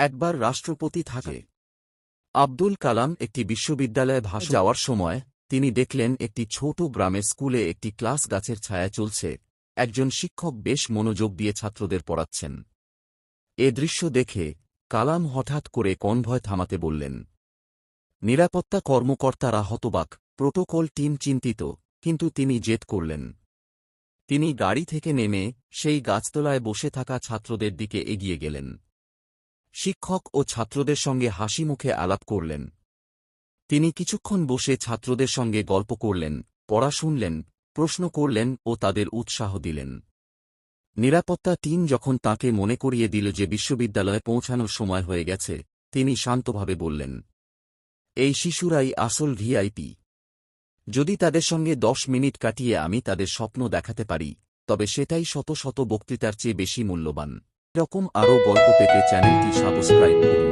একবার রাষ্ট্রপতি থাকে। আব্দুল কালাম একটি বিশ্ববিদ্যালয়ে ভাষ যাওয়ার সময় তিনি দেখলেন একটি ছোট গ্রামের স্কুলে একটি ক্লাস গাছের ছায়া চলছে। একজন শিক্ষক বেশ মনোযোগ দিয়ে ছাত্রদের পড়াচ্ছেন। এ দৃশ্য দেখে কালাম হঠাৎ করে কনভয় থামাতে বললেন, নিরাপত্তা কর্মকর্তারা হতবাক, প্রোটোকল টিম চিন্তিত, কিন্তু তিনি জেদ করলেন। তিনি গাড়ি থেকে নেমে সেই গাছতলায় বসে থাকা ছাত্রদের দিকে এগিয়ে গেলেন। শিক্ষক ও ছাত্রদের সঙ্গে হাসি মুখে আলাপ করলেন। তিনি কিছুক্ষণ বসে ছাত্রদের সঙ্গে গল্প করলেন, পড়া শুনলেন, প্রশ্ন করলেন ও তাদের উৎসাহ দিলেন। নিরাপত্তা টিম যখন তাকে মনে করিয়ে দিল যে বিশ্ববিদ্যালয়ে পৌঁছানোর সময় হয়ে গেছে, তিনি শান্তভাবে বললেন, এই শিশুরাই আসল ভিআইপি। যদি তাদের সঙ্গে দশ মিনিট কাটিয়ে আমি তাদের স্বপ্ন দেখাতে পারি, তবে সেটাই শত শত বক্তৃতার চেয়ে বেশি মূল্যবান। এরকম আরও গল্প পেতে চ্যানেলটি সাবস্ক্রাইব করুন।